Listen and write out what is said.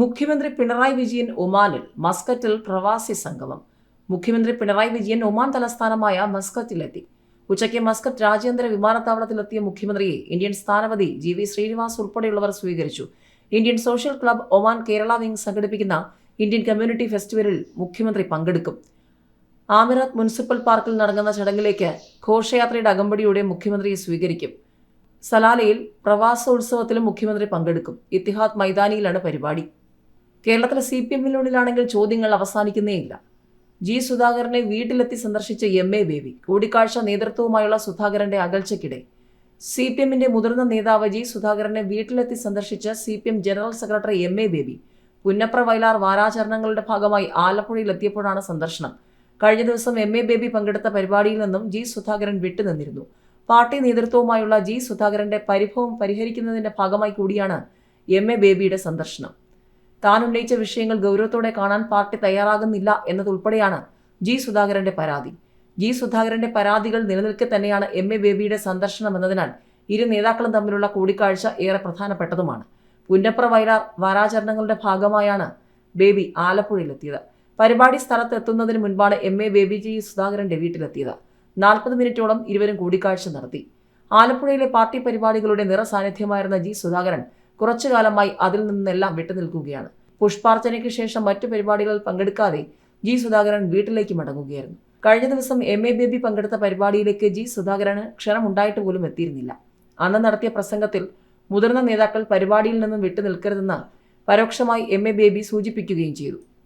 മുഖ്യമന്ത്രി പിണറായി വിജയൻ ഒമാനിൽ മസ്കറ്റിൽ പ്രവാസി സംഗമം. മുഖ്യമന്ത്രി പിണറായി വിജയൻ ഒമാൻ തലസ്ഥാനമായ മസ്കറ്റിലെത്തി. ഉച്ചയ്ക്ക് മസ്കറ്റ് രാജ്യാന്തര വിമാനത്താവളത്തിലെത്തിയ മുഖ്യമന്ത്രിയെ ഇന്ത്യൻ സ്ഥാനപതി ജി വി ശ്രീനിവാസ് ഉൾപ്പെടെയുള്ളവർ സ്വീകരിച്ചു. Indian social club Oman Kerala wing സംഘടിപ്പിക്കുന്ന ഇന്ത്യൻ കമ്മ്യൂണിറ്റി ഫെസ്റ്റിവലിൽ മുഖ്യമന്ത്രി പങ്കെടുക്കും. ആമിറാത്ത് മുനിസിപ്പൽ പാർക്കിൽ നടക്കുന്ന ചടങ്ങിലേക്ക് ഘോഷയാത്രയുടെ അകമ്പടിയോടെ മുഖ്യമന്ത്രിയെ സ്വീകരിക്കും. സലാലയിൽ പ്രവാസോത്സവത്തിലും മുഖ്യമന്ത്രി പങ്കെടുക്കും. ഇത്തിഹാദ് മൈതാനിയിലാണ് പരിപാടി. കേരളത്തിലെ സി പി എമ്മിനുള്ളിലാണെങ്കിൽ ചോദ്യങ്ങൾ അവസാനിക്കുന്നേയില്ല ജി സുധാകരനെ വീട്ടിലെത്തി സന്ദർശിച്ച എം എ ബേബി കൂടിക്കാഴ്ച നേതൃത്വവുമായുള്ള സുധാകരന്റെ അകൽച്ചയ്ക്കിടെ. സി പി എമ്മിന്റെ മുതിർന്ന നേതാവ് ജി സുധാകരനെ വീട്ടിലെത്തി സന്ദർശിച്ച C P M general secretary M A Baby Punnapra Vayalar വാരാചരണങ്ങളുടെ ഭാഗമായി ആലപ്പുഴയിൽ എത്തിയപ്പോഴാണ് സന്ദർശനം. കഴിഞ്ഞ ദിവസം എം എ ബേബി പങ്കെടുത്ത പരിപാടിയിൽ നിന്നും ജി സുധാകരൻ വിട്ടുനിന്നിരുന്നു. പാർട്ടി നേതൃത്വവുമായുള്ള ജി സുധാകരന്റെ പരിഭവം പരിഹരിക്കുന്നതിന്റെ ഭാഗമായി കൂടിയാണ് എം എ ബേബിയുടെ സന്ദർശനം. താൻ ഉന്നയിച്ച വിഷയങ്ങൾ ഗൗരവത്തോടെ കാണാൻ പാർട്ടി തയ്യാറാകുന്നില്ല എന്നതുൾപ്പെടെയാണ് ജി സുധാകരന്റെ പരാതി. ജി സുധാകരന്റെ പരാതികൾ നിലനിൽക്കെ തന്നെയാണ് എം എ ബേബിയുടെ സന്ദർശനം എന്നതിനാൽ ഇരു നേതാക്കളും തമ്മിലുള്ള കൂടിക്കാഴ്ച ഏറെ പ്രധാനപ്പെട്ടതുമാണ്. പുന്നപ്ര വയലാർ വാരാചരണങ്ങളുടെ ഭാഗമായാണ് ബേബി ആലപ്പുഴയിലെത്തിയത്. പരിപാടി സ്ഥലത്ത് എത്തുന്നതിന് മുൻപാണ് എം എ ബേബി ജി സുധാകരന്റെ വീട്ടിലെത്തിയത്. നാൽപ്പത് മിനിറ്റോളം ഇരുവരും കൂടിക്കാഴ്ച നടത്തി. ആലപ്പുഴയിലെ പാർട്ടി പരിപാടികളുടെ നിറസാന്നിധ്യമായിരുന്ന ജി സുധാകരൻ കുറച്ചു കാലമായി അതിൽ നിന്നെല്ലാം വിട്ടുനിൽക്കുകയാണ്. പുഷ്പാർച്ചനയ്ക്ക് ശേഷം മറ്റു പരിപാടികളിൽ പങ്കെടുക്കാതെ ജി സുധാകരൻ വീട്ടിലേക്ക് മടങ്ങുകയായിരുന്നു. കഴിഞ്ഞ ദിവസം എം എ ബേബി പങ്കെടുത്ത പരിപാടിയിലേക്ക് ജി സുധാകരന് ക്ഷണമുണ്ടായിട്ട് പോലും എത്തിയിരുന്നില്ല. അന്ന് നടത്തിയ പ്രസംഗത്തിൽ മുതിർന്ന നേതാക്കൾ പരിപാടിയിൽ നിന്നും വിട്ടുനിൽക്കരുതെന്ന് പരോക്ഷമായി എം എ ബേബി സൂചിപ്പിക്കുകയും ചെയ്തു.